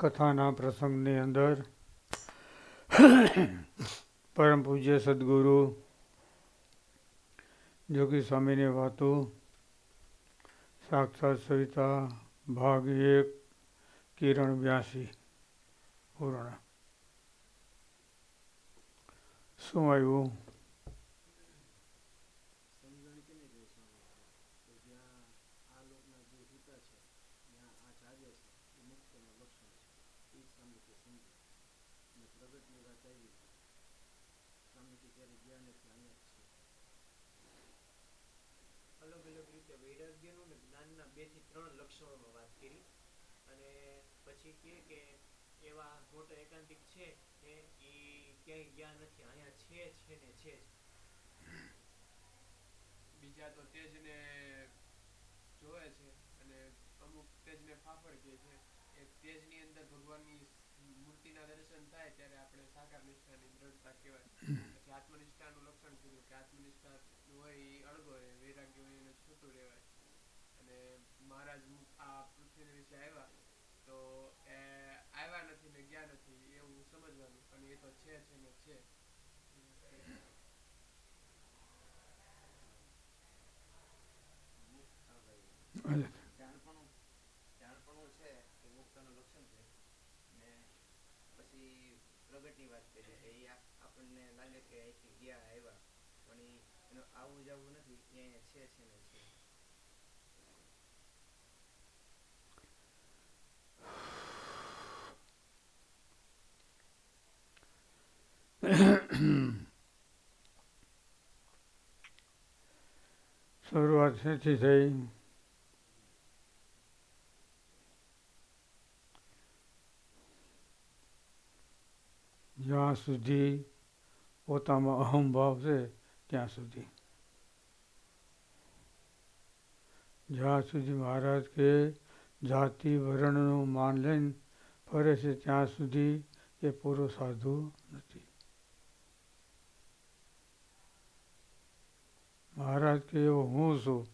કથાના પ્રસંગની અંદર પરમ પૂજ્ય સદગુરુ જોગી સ્વામીની વાતો, સાક્ષાત સવિતા ભાગ એક, કિરણ બ્યાસી, પૂર્ણ. શું આવ્યું સમજણ કેને કહે સ્વામી કે જ્યાં આ લોકના જે હિતા છે જ્યાં આ જાગે છે એ મુક્તનું લક્ષણ છે એ સ્વામી કે સમજો અને પ્રગટની વાત આવી સ્વામી કે ત્યારે ગયા નથી અહીંયા જ છે અલગ અલગ રીતે વૈરાગ્યનું ને જ્ઞાનના બેથી ત્રણ લક્ષણોમાં વાત કરી અને પછી કહે કે મોટા એકાંતિક છે ઈ ક્યાંય ગયા નથી, અહીંયા છે છે ને છે બીજા તો તેજને જોવે છે અને અમુક તેજને ફાફડ કહે છે. એ તેજની અંદર ભગવાનની મૂર્તિના દર્શન થાય ત્યારે આપણે સાકાર નિષ્ઠાની દ્રઢતા કહેવાય. પછી આત્મનિષ્ઠાનું લક્ષણ કીધું કે આત્મનિષ્ઠા હોય એ અળગો રહે, વૈરાગ્ય હોય એને છૂટું રહેવાય. અને મહારાજ આ પૃથ્વીને વિશે આવ્યા તો એ આવ્યા નથી ને ગયા નથી એવું સમજવાનું પણ એ તો છે છે ને છે જાણપણું જાણપણું છે એ મુક્તનું લક્ષણ છે. ને પછી પ્રગટની વાત કરીએ કે એ આપણને લાગે કે અહીંથી ગયા આવ્યા પણ એનું આવું જવું નથી એ અહીંયા છે છે ને છે શરૂઆત શેથી થઈ? જ્યાં સુધી પોતામાં અહંભાવ છે, ત્યાં સુધી. જ્યાં સુધી મહારાજ કે જાતિ વર્ણનું માન લઈને ફરે છે, ત્યાં સુધી એ પૂરો સાધુ નથી. મહારાજ કે એવો હું છું.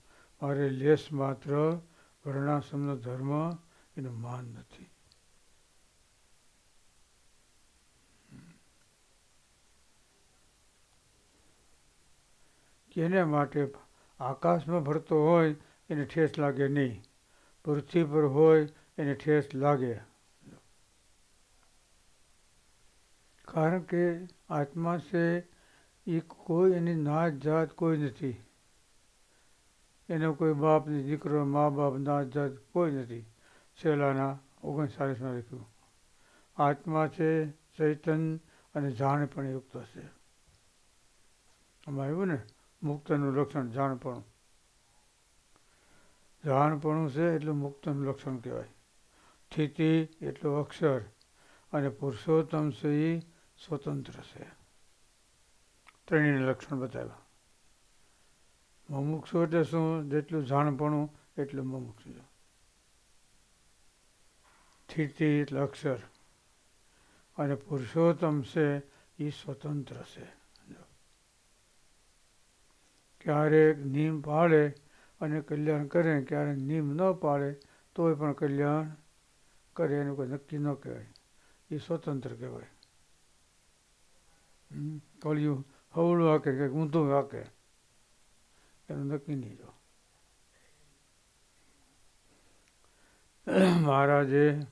મારે લેસ માત્ર વર્ણાશ્રમનો ધર્મ એનું માન નથી. કેને માટે આકાશમાં ભરતો હોય એને ઠેસ લાગે નહીં. પૃથ્વી પર હોય એને ઠેસ લાગે. કારણ કે આત્મા છે એ કોઈ એની નાત જાત કોઈ નથી. એનો કોઈ બાપ ને દીકરો, મા બાપ નાત જાત કોઈ નથી. છેલ્લાના ઓગણચાલીસમાં લખ્યું. આત્મા છે, ચૈતન અને જાણ પણ યુક્ત છે આમાં આવ્યું ને? મુક્તનું લક્ષણ જાણપણું. જાણપણું છે એટલે મુક્તનું લક્ષણ કહેવાય. સ્થિતિ એટલો અક્ષર અને પુરુષોત્તમ છે સ્વતંત્ર છે. ત્રણેય લક્ષણ બતાવ્યા. મુમુક્ષુ એટલે શું? જેટલું જાણપણું, એટલું મુમુક્ષુ સ્થિતિ એટલે અક્ષર. અને પુરુષોત્તમ છે એ સ્વતંત્ર છે. ક્યારેક નિયમ પાળે અને કલ્યાણ કરે, ક્યારેક નિયમ ન પાળે, તોય પણ કલ્યાણ કરે એનું કોઈ નક્કી ન કહેવાય. એ સ્વતંત્ર કહેવાય. કળિયું હવળું વાકે કંઈક ઊંધું વાકે? એનું નક્કી નહીં જો મહારાજે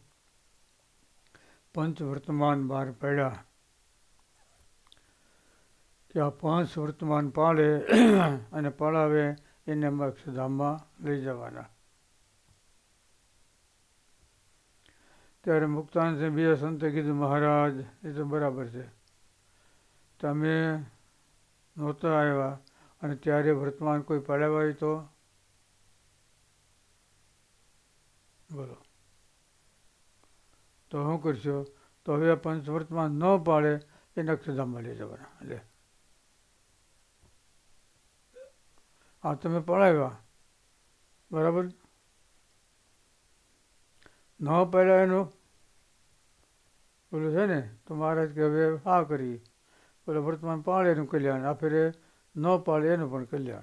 પંચ વર્તમાન બહાર પડ્યા કે આ પાંચ વર્તમાન પાળે અને પાળાવે એને મોક્ષધામમાં લઈ જવાના. ત્યારે મુક્તાન છે બીજા સંતે કીધું, મહારાજ, એ તો બરાબર છે. તમે નહોતા આવ્યા અને ત્યારે વર્તમાન કોઈ પડાવાય તો? બોલો. તો શું કરશો? તો હવે પંચ વર્તમાન ન પાડે એ નક્ષધામમાં લઈ જવાના. લે. આ તમે પડાવ્યા. બરાબર? ન પાડ્યા એનું? બોલું, છે ને? તો મહારાજ કે હવે હા કરી બોલો, વર્તમાન પાડે એનું કલ્યાણ. આ ફેરે ન પાડે એનું પણ કલ્યાણ.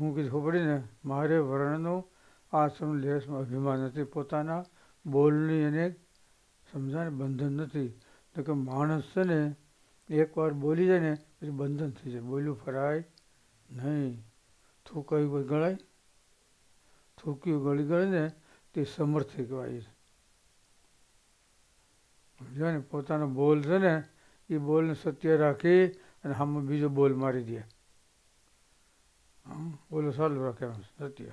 હું કીધું ખબર ને મારે વર્ણનું આશ્રમ લેશમાં અભિમાન નથી. પોતાના બોલની એને સમજાને બંધન નથી. તો કે માણસ છે ને, એકવાર બોલી જાય ને, પછી બંધન થઈ જાય. બોલ્યું ફરાય નહીં. થૂકાયું ગળાય થૂક્યું ગળી ગળે ને, તે સમર્થ કહેવાય સમજાય ને? પોતાનો બોલ છે ને એ બોલને સત્ય રાખી અને હમ બીજો બોલ મારી દે. બોલો સારું રાખે સત્ય.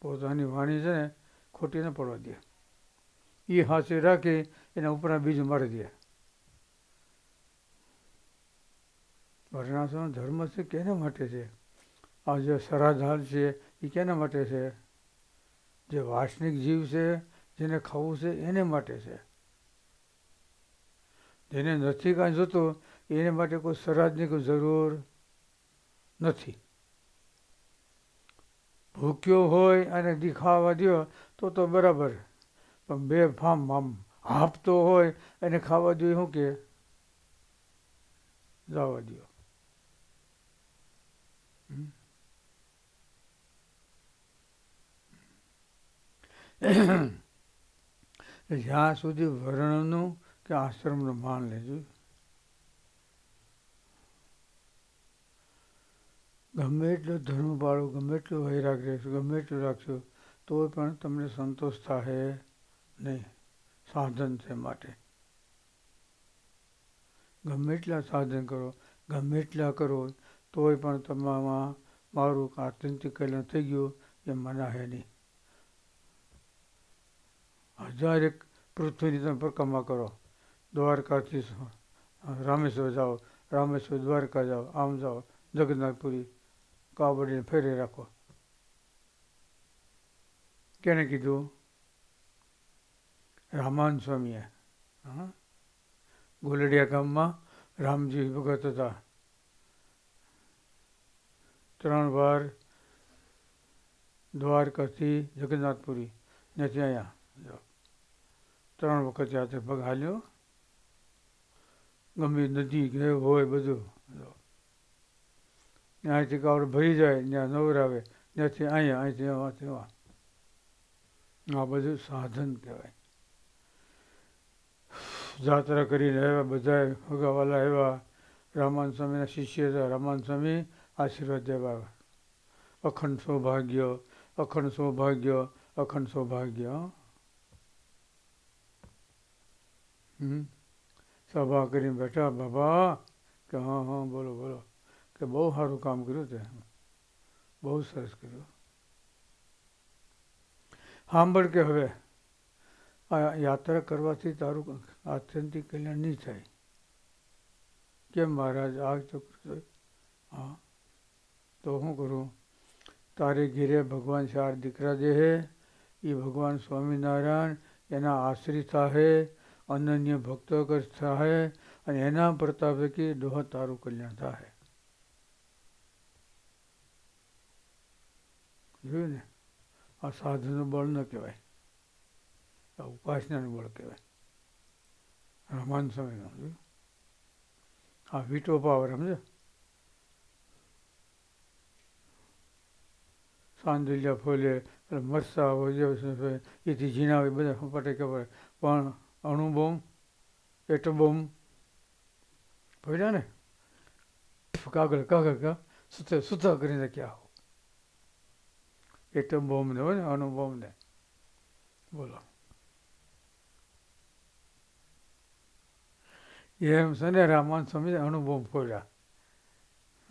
પોતાની વાણી છે ને ખોટી ન પડવા દે. એ હાંસી રાખી, એના ઉપર બીજ મારી દે. વર્ણાશ્રમ ધર્મ છે કેના માટે છે? આ જે સરાધાર છે એ કેના માટે છે? જે વાસનિક જીવ છે, જેને ખાવું છે, એને માટે છે? જેને નથી કાંઈ જોતું એને માટે કોઈ સરાજની કોઈ જરૂર નથી. ભૂખ્યો હોય અને દીખાવા દ્યો, તો તો બરાબર. પણ બે ફામ આમ હાંફતો હોય અને ખાવા દો શું કે? જવા દો જ્યાં સુધી વર્ણનું કે આશ્રમનું માન લેજો. ગમે એટલો ધર્મ પાળો, ગમે એટલો વૈરાગ રહેશો, ગમે એટલું રાખશો, તોય પણ તમને સંતોષ થાય નહીં. સાધન છે માટે. ગમે એટલા સાધન કરો, ગમે એટલા કરો, તોય પણ તમારામાં મારું આત્યંતિક કલ્યાણ થઈ ગયું એ મનાહે નહીં. હજાર એક પૃથ્વીની તમે પરિક્રમા કરો. દ્વારકાથી રામેશ્વર જાઓ, રામેશ્વર દ્વારકા જાઓ, આમ જાઓ, જગન્નાથપુરી કાબડીને ફેરે રાખો. કેને કીધું? રામાન સ્વામીએ, હા? ગોલડિયા ગામમાં રામજી ભગત હતા. ત્રણ વાર દ્વારકાથી જગન્નાથપુરી નથી અહીંયા ત્રણ વખત યાત્રા પગ હાલ્યો. ગમે નદી ગયો હોય બધું. ત્યાંથી કાવડ ભરી જાય, ત્યાં નવરાવે, ત્યાંથી અહીંયા, અહીંથી એવા, તેવા. આ બધું સાધન કહેવાય. જાત્રા કરીને આવ્યા બધા ભગાવાલા આવ્યા. રામાન સ્વામીના શિષ્ય હતા. રામાન સ્વામી આશીર્વાદ દેવા આવ્યા. અખંડ સૌભાગ્ય અખંડ સૌભાગ્ય અખંડ સૌભાગ્ય. હમ. સભા કરીને બેઠા બાબા કે હા હા બોલો બોલો કે બહુ સારું કામ કર્યું તે બહુ સરસ કર્યું સાંભળ કે હવે આ યાત્રા કરવાથી તારું આત્યંતિક કલ્યાણ નહીં થાય કેમ મહારાજ આ તો હા તો શું કરું તારે ઘેરે ભગવાન ચાર દીકરા જે હે એ ભગવાન સ્વામિનારાયણ એના આશ્રિત થાહે અનન્ય ભક્તો કર થાય અને એના પ્રતાપે કે દોહ તારું કલ્યાણ થાય. જોયું ને? આ સાધુનું બળ ન કહેવાય. આ ઉપાસનાનું બળ કહેવાય. રમાન સમયનું જોયું? આ વીટો પાવર સમજો સાંદલિયા ફોલે મરસા હોય એથી ઝીણા હોય, બધા ફપાટે ખબર પણ અણુબોમ, એટોબોમ. પડ્યા ને? કાગળ કાગળ કા સુતા કરીને ક્યાં હો એટમ બોમ્બ ને, હોય ને, અણુબોમ ને. બોલો. એમ છે ને, રામાન સ્વામી અણુબોમ ફોડ્યા.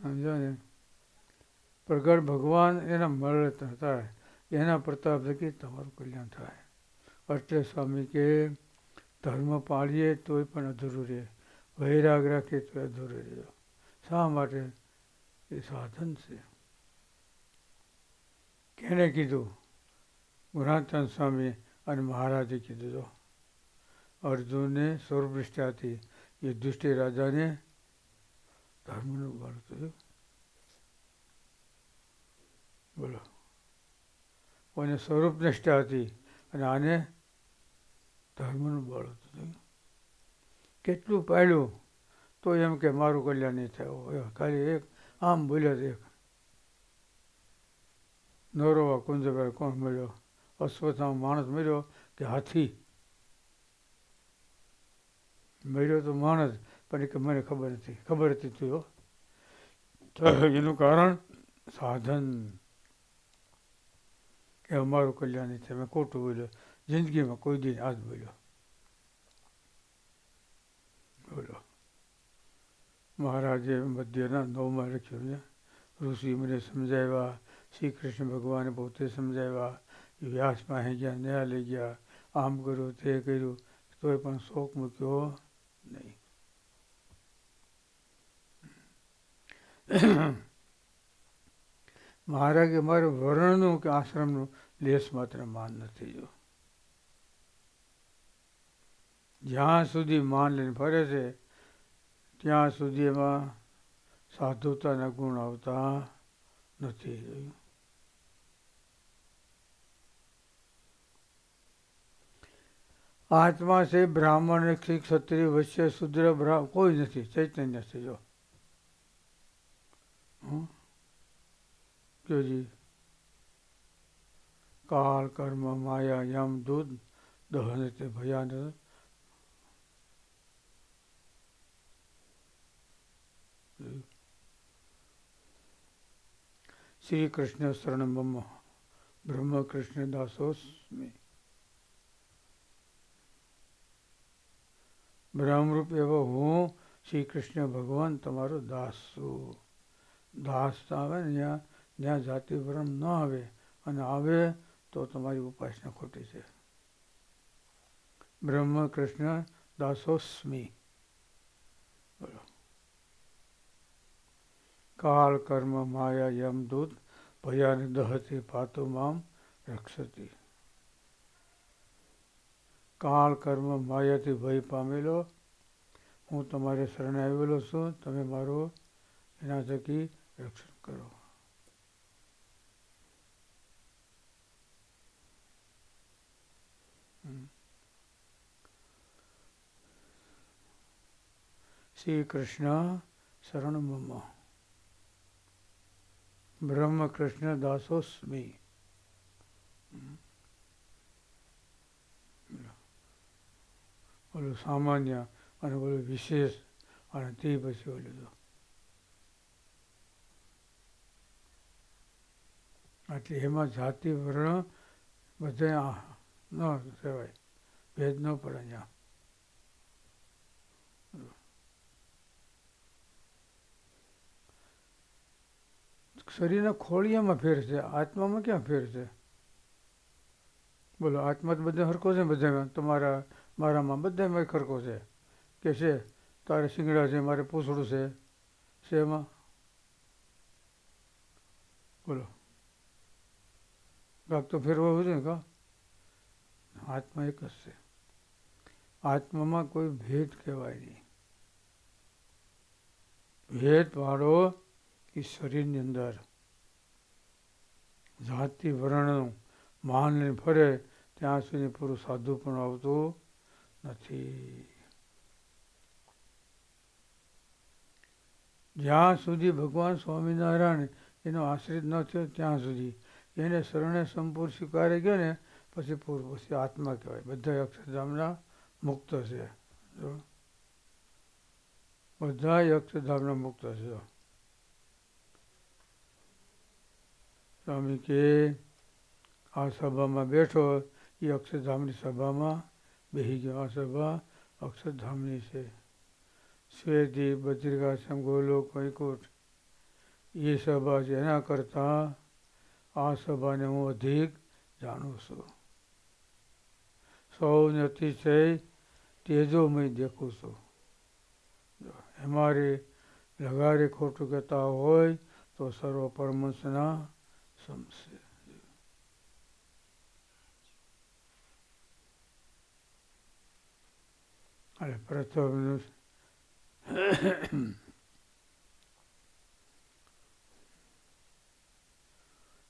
સમજો ને? પ્રગટ ભગવાન એના મળે થાય એના પ્રતાપ થકી તમારું કલ્યાણ થાય. એટલે સ્વામી કે ધર્મ પાળીએ તોય પણ અધૂરું રહે. વૈરાગ રાખીએ તો અધૂરું રહે. શા માટે? એ સાધન છે. કેને કીધું? ગુણાચંદ સ્વામી અને મહારાજે કીધું તો અર્જુનને સૌરભ્રષ્ટાથી એ દુષ્ટિ રાજાને ધર્મનું બળ થયું બોલો. કોઈને સ્વરૂપ નિષ્ઠા હતી અને આને ધર્મનું બળ હતું કેટલું પાડ્યું, તો એમ કે મારું કલ્યાણ નહીં થયું. ખાલી એક, આમ બોલ્યા એક. નરોવા કુંજભાઈ કોણ મળ્યો? અશ્વત્થામાં માણસ મળ્યો કે હાથી? મળ્યો તો માણસ, પણ એ કે મને ખબર નથી. ખબર હતી તું એનું કારણ સાધન. કે અમારું કલ્યાણ નહીં થાય. મેં ખોટું બોલ્યો. જિંદગીમાં કોઈ દિન આજ બોલ્યો બોલો મહારાજે મધ્યના નવમાં લખ્યું છે ઋષિ મને સમજાવ્યા શ્રી કૃષ્ણ ભગવાને પોતે સમજાવ્યા વ્યાસ પાસે ગયા ન્યા લઈ ગયા આમ કર્યું તે કર્યું તોય પણ શોક મૂક્યો નહીં મહારાજે મારે વર્ણનું કે આશ્રમનું લેશ માત્ર માન નથી જો જ્યાં સુધી માન લઈને ફરે છે, ત્યાં સુધી એમાં સાધુતાના ગુણ આવતા નથી. આત્મા છે બ્રાહ્મણ ક્ષત્રિય ક્ષત્રિય, વૈશ્ય, શુદ્ર કોઈ નથી, ચૈતન્ય છે, જો? જોજી. કાળ કર્મ, માયા, યમ, દૂધ, દહન, તે ભયાન શ્રી કૃષ્ણ શરણ મમ બ્રહ્મ. કૃષ્ણ દાસોસ્મી બ્રહ્મરૂપ એવો હું શ્રી કૃષ્ણ ભગવાન તમારો દાસ છું. દાસ આવે ને જ્યાં જ્યાં જાતિ ભ્રમ ન આવે અને આવે તો તમારી ઉપાસના ખોટી છે. બ્રહ્મ કૃષ્ણ દાસોસ્મી બોલો. કાળ કર્મ માયા યમ દૂત દહતી પાતુ મામ રક્ષતી કાળ કર્મ માયાથી ભય પામેલો હું તમારે શરણે આવેલો છું, તમે મારો એના થકી રક્ષણ કરો. શ્રી કૃષ્ણ શરણ મમ. બ્રહ્મ કૃષ્ણ દાસોસ્મી. ઓલું સામાન્ય અને ઓલું વિશેષ અને તે પછી ઓલું તો. એટલે એમાં જાતિ વર્ણ બધે ન કહેવાય. ભેદ ન પડે ત્યાં શરીરના ખોળિયામાં ફેર છે, આત્મામાં ક્યાં ફેર છે? બોલો, આત્મા તો બધા હરકો છે બધામાં? તમારા મારામાં બધામાં ખરકો છે. કે છે, તારે શિંગડા છે, મારે પૂછડું છે. શેમાં બોલો. કાંક તો ફેરવો હોય ને કા આત્મા એક જ છે. આત્મામાં કોઈ ભેદ કહેવાય નહીં. ભેદ વાળો એ શરીરની અંદર જાતિ વર્ણનું માન લઈને ફરે, ત્યાં સુધી પૂરું સાધુ પણ આવતું નથી. જ્યાં સુધી ભગવાન સ્વામિનારાયણ એનો આશ્રિત ન થયો, ત્યાં સુધી એને શરણે સંપૂર્ણ સ્વીકારે ગયો ને, પછી પૂર્વ પછી આત્મા કહેવાય. બધા અક્ષરધામના મુક્ત છે. બધા અક્ષરધામના મુક્ત છે. સ્વામી કે આ સભામાં બેઠો, એ અક્ષરધામની સભામાં બેસી ગયો. આ સભા અક્ષરધામની છે. સ્વેદી બદ્રિકાશ્રમ ગોલોક વૈકુંઠ એ સભા છે. એના કરતાં આ સભાને હું અધિક જાણું છું. સૌને અતિશય તેજોમય દેખું છું. એમાં લગારે ખોટું કહેતા હોય તો સર્વ પરમંશના સમશે અને પ્રથમ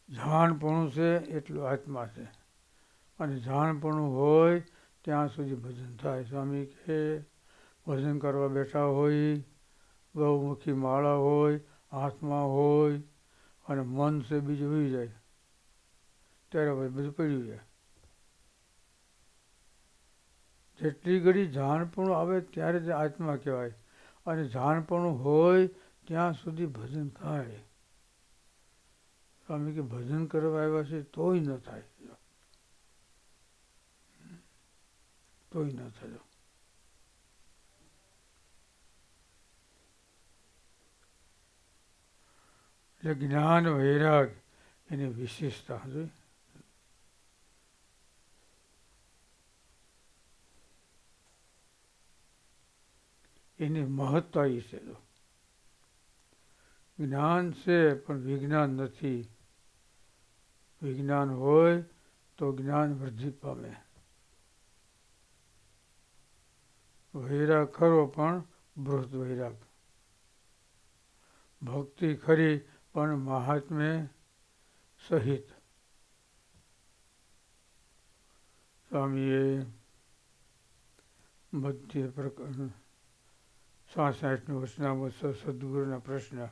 જાણપણું છે એટલું આત્મા છે અને જાણપણું હોય ત્યાં સુધી ભજન થાય, સ્વામી કે, ભજન કરવા બેઠા હોય ગૌમુખી માળા હોય હાથમાં હોય અને મન છે બીજું વી જાય. ત્યારે પછી બધું પડ્યું જાય જેટલી ઘડી જાણપણું આવે ત્યારે જ આત્મા કહેવાય. અને જાણપણું હોય ત્યાં સુધી ભજન થાય. સ્વામી કે ભજન કરવા આવ્યા છે તોય ન થાય. તોય ન થયો. એટલે જ્ઞાન, વૈરાગ એની વિશેષતા જોઈ એની મહત્તા એ છે જ્ઞાન છે, પણ વિજ્ઞાન નથી. વિજ્ઞાન હોય તો જ્ઞાન વૃદ્ધિ પામે. વૈરાગ ખરો, પણ બૃહદ વૈરાગ. ભક્તિ ખરી પણ મહાત્મ્ય સહિત. સ્વામીએ મધ્ય પ્રકરણ સાસઠનું વચનામૃત સદગુરુના પ્રશ્ન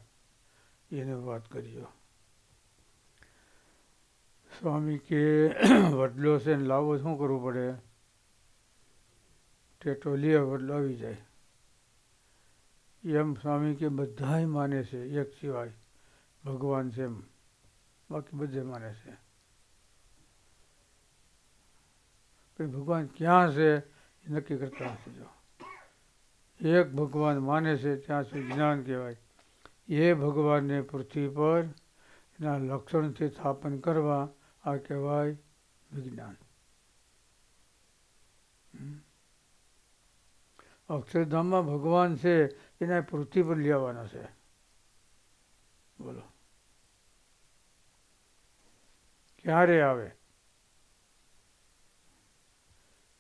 એને વાત કર્યો. સ્વામી કે, વડલો છે ને લાવો, શું કરવું પડે? ટેટો લે, વડલો આવી જાય. એમ સ્વામી કે, બધાય માને છે, એક સિવાય. ભગવાન છે એમ. બાકી બધે માને છે. ભગવાન ક્યાં છે એ નક્કી કરતા નથી જો. એક ભગવાન માને છે ત્યાં સુધી જ્ઞાન કહેવાય. એ ભગવાનને પૃથ્વી પર એના લક્ષણથી સ્થાપન કરવા આ કહેવાય વિજ્ઞાન. અક્ષરધામમાં ભગવાન છે એના પૃથ્વી પર લેવાના છે. બોલો. ક્યારે આવે?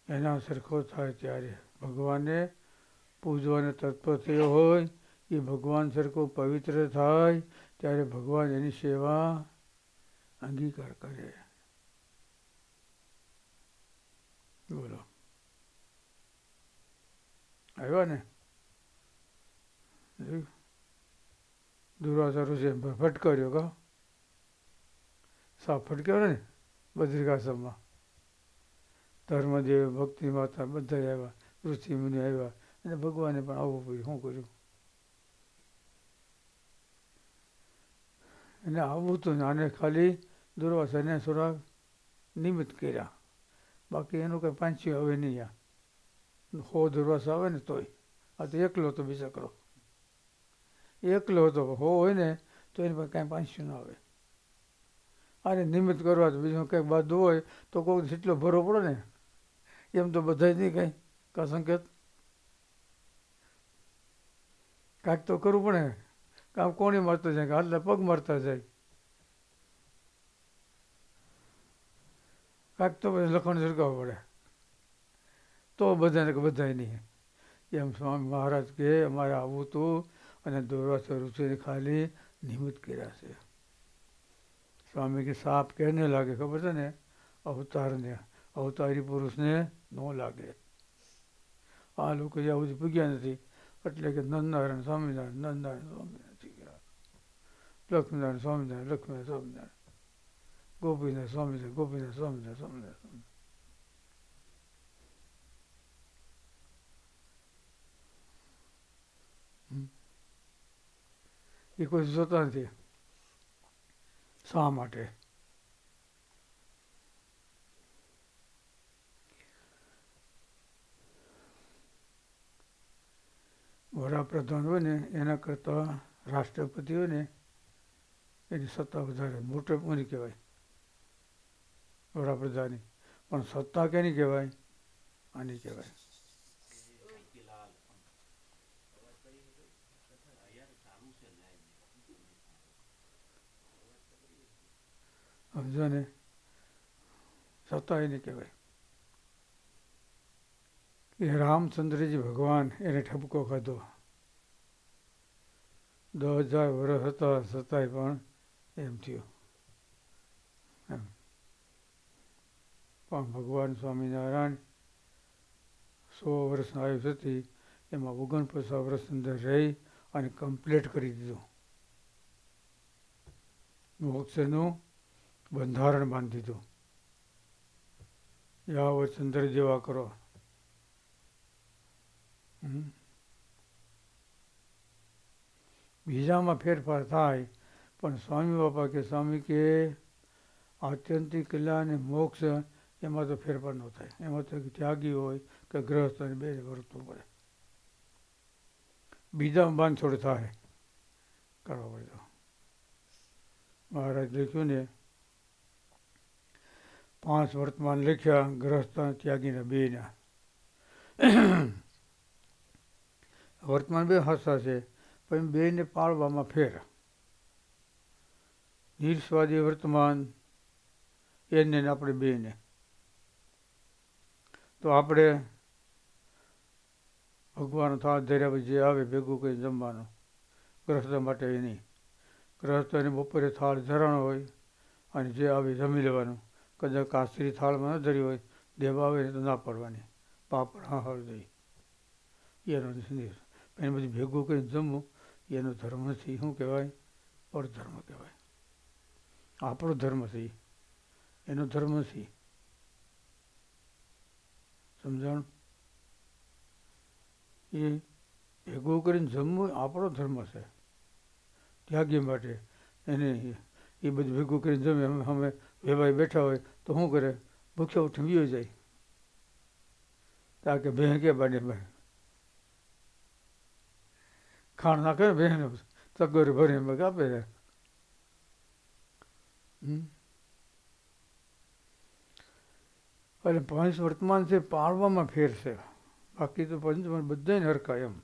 એના સરખો થાય ત્યારે. ભગવાનને પૂજવાને તત્પર થયો હોય, એ ભગવાન સરખો પવિત્ર થાય, ત્યારે ભગવાન એની સેવા અંગીકાર કરે. બોલો. આવ્યા ને? જોયું? છે ઋષિ ફટકાર્યો કા કહેવાય ને બદ્રિકાશ્રમમાં. ધર્મદેવ, ભક્તિ માતા બધા આવ્યા, ઋષિ આવ્યા, અને ભગવાને પણ આવવું પડ્યું શું કર્યું? એને આવવું તો આને ખાલી દુર્વાસાને સુરાગ નિમિત્ત કર્યા. બાકી એનું કંઈ પાંચ્યું આવે નહીં આ. હો દુર્વાસ આવે ને તોય. આ તો એકલો હતો બીજા કરો એકલો હતો. હો હોય ને તો એની પાસે કાંઈ પાંચ્યું ન આવે. આને નિમિત્ત કરવા બીજું કંઈક બાદ હોય તો કોઈ જેટલો ભરો પડે ને, એમ તો બધા નહીં કંઈ. કા સંકેત? કાંઈક તો કરવું પડે. કામ કોણી મારતા જાય? હાથના પગ મારતા જાય? કાંઈક તો પછી લખણ છડકાવવું પડે. તો બધાને કે બધાય નહીં. એમ સ્વામી મહારાજ કે, અમારે આવું હતું અને દોરવા રુચિને ખાલી નિમિત્ત કર્યા છે. કે સાપ કેને લાગે ખબર છે ને અવતારને અવતારી પુરુષને ન લાગે આ લોકો જ્યાં સુધી પૂગ્યા નથી એટલે કે નંદનારાયણ સ્વામિનારાયણ નંદનારાયણ સ્વામિનારાયણ થઈ ગયા લક્ષ્મીનારાયણ સ્વામિનારાયણ લક્ષ્મીનારાયણ સ્વામિનારાયણ ગોપીનાથ સ્વામિનારાયણ ગોપીનાથ સ્વામિનારાયણ સ્વામિનારાયણ એ કોઈ જોતા નથી શા માટે? વડાપ્રધાન હોય ને, એના કરતાં રાષ્ટ્રપતિ હોય ને, એની સત્તા વધારે. મોટે મોટી કહેવાય? વડાપ્રધાનની. પણ સત્તા કેની કહેવાય? આની કહેવાય. સમજો ને સત્તા એને કહેવાય. કે રામચંદ્રજી ભગવાન એને ઠપકો ખાધો. દસ હજાર વર્ષ હતા છતાંય પણ એમ થયું. એમ. પણ ભગવાન સ્વામિનારાયણ સો વર્ષના આયુષ હતી, એમાં ઓગણપચાસ વર્ષ અંદર રહી અને કમ્પ્લીટ કરી દીધું. મોક્ષનું બંધારણ બાંધી દીધું. યાવો ચંદ્ર જેવા કરો. બીજામાં ફેરફાર થાય, પણ સ્વામી બાપા કે સ્વામી કે આત્યંતિક કલ્યાણ અને મોક્ષ, એમાં તો ફેરફાર ન થાય. એમાં તો ત્યાગી હોય કે ગ્રહસ્થ બે વર્તવું પડે. બીજામાં બાંધછોડ થાય. કરવા પડે તો. મહારાજ લખ્યું ને પાંચ વર્તમાન લખ્યા ગ્રહસ્થ ત્યાગીના બેના વર્તમાન બે હાસા છે, પણ બેને પાળવામાં ફેર. નિર્સ્વાદી વર્તમાન એને આપણે બેને. તો આપણે ભગવાન થાળ ધર્યા પછી જે આવે ભેગું કંઈ જમવાનું. ગ્રસ્ત માટે એ નહીં. ગ્રસ્તને બપોરે થાળ ધરાણો હોય અને જે આવે જમી લેવાનું. કદાચ કાસરી થાળમાં ન ધરી હોય દેવા આવે તો ના પડવાની. પાપડ હા હળદઈ એનો એને બધું ભેગું કરીને જમવું, એનો ધર્મ નથી શું કહેવાય? પરધર્મ કહેવાય. આપણો ધર્મ છે એનો ધર્મ નથી સમજાણું? એ ભેગું કરીને જમવું આપણો ધર્મ છે. ત્યાગી માટે એને એ બધું ભેગું કરીને જમે. અમે અમે વેવાઈ બેઠા હોય તો શું કરે? ભૂખ્યા ઉઠી વિયો જાય. તાકે બહેન કે બાને બહેન ખાણ નાખે ને બહેન તગોરી ભરી એમ આપે એટલે પંચ વર્તમાન છે, પાળવામાં ફેર છે. બાકી તો પંચ બધાને હરકાય એમ.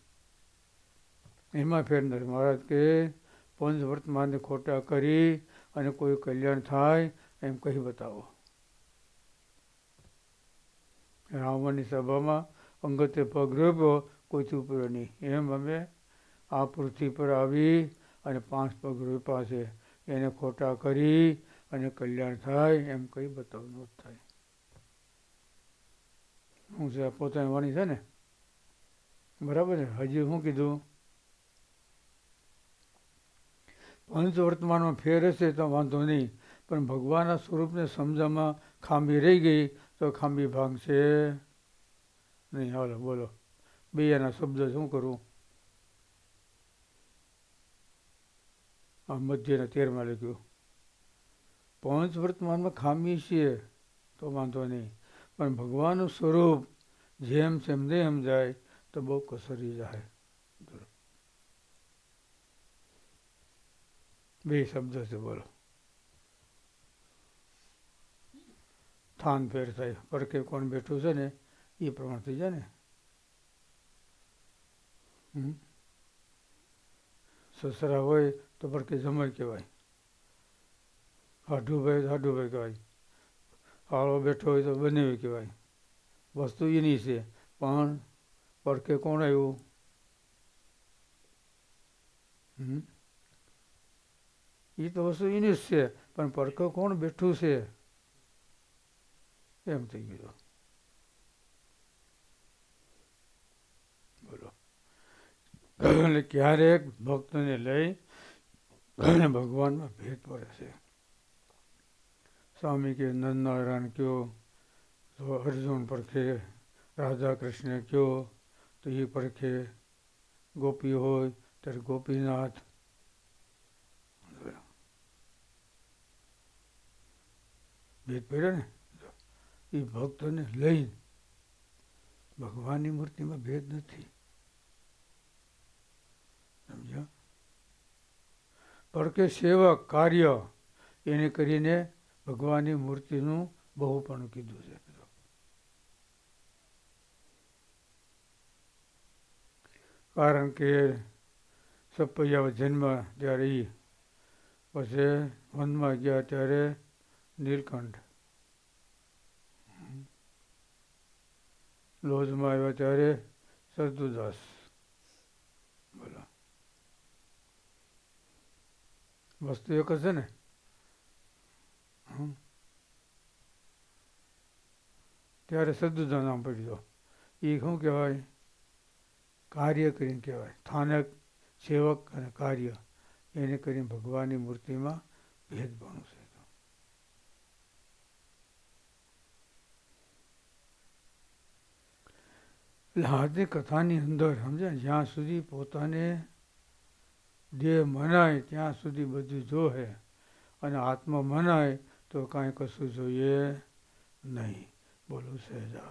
એમાં ફેર નથી. મહારાજ કે પંચ વર્તમાનને ખોટા કરી અને કોઈ કલ્યાણ થાય એમ કહી બતાવો. રાવણની સભામાં અંગતે પગ રોપ્યો ઉપર્યો નહીં. એમ અમે આ પૃથ્વી પર આવી અને પાંચ પગ રોપ્યા છે. એને ખોટા કરી અને કલ્યાણ થાય એમ કહી બતાવવાનું થાય. શું છે પોતાની વાણી છે ને? બરાબર ને હજી શું કીધું? પંચ વર્તમાનમાં ફેર હશે તો વાંધો નહીં. પણ ભગવાનના સ્વરૂપને સમજવામાં ખાંભી રહી ગઈ તો ખાંભી ભાંગશે નહીં. હાલો, બોલો. બૈયાના શબ્દ શું કરું? આ મધ્યના તેરમાં લખ્યું. પંચ વર્તમાનમાં ખામી છીએ, તો વાંધો નહીં. પણ ભગવાનનું સ્વરૂપ જેમ તેમ નહીં સમજાય તો બહુ કસરી જાય. બે શબ્દ છે, બોલો. થાન ફેર થાય. પડકે કોણ બેઠું છે ને, એ પ્રમાણે થઈ જાય ને. સસરા હોય તો પડખે જમાઈ કહેવાય. હાડુભાઈ તો હાડુભાઈ કહેવાય. હાળો બેઠો હોય તો બને કહેવાય. વસ્તુ એની છે, પણ પડકે કોણ આવ્યું? એ તો વસ્તુ એની જ છે, પણ પડખે કોણ બેઠું છે? એમ થઈ ગયું બોલો એટલે ક્યારેક ભક્તને લઈ અને ભગવાનમાં ભેદ પડે છે સ્વામી કે નંદનારાયણ કયો તો અર્જુન પરખે રાધા કૃષ્ણ કયો તો એ પરખે ગોપી હોય ત્યારે ગોપીનાથ ભેદ પડ્યો ને એ ભક્તોને લઈ ભગવાનની મૂર્તિમાં ભેદ નથી. સમજો પણ કે સેવક કાર્ય એને કરીને ભગવાનની મૂર્તિનું બહુ પણ કીધું છે. કારણ કે સપૈયા જન્મ ત્યારે એ પછી વનમાં ગયા ત્યારે નીલકંઠ લોજમાં આવ્યા ત્યારે સદુદાસ બોલો. વસ્તુ એક જ ને? ત્યારે સદુદા નામ પડ્યું. એ શું કહેવાય? કાર્ય કરીને કહેવાય. સ્થાનક, સેવક અને કાર્ય. એને કરીને ભગવાનની મૂર્તિમાં ભેદભાવ છે એટલે આજની કથાની અંદર, સમજ્યા? જ્યાં સુધી પોતાને દેહ મનાય, ત્યાં સુધી બધું જોહે અને આત્મા મનાય, તો કાંઈ કશું જોઈએ નહીં. બોલું સહેજા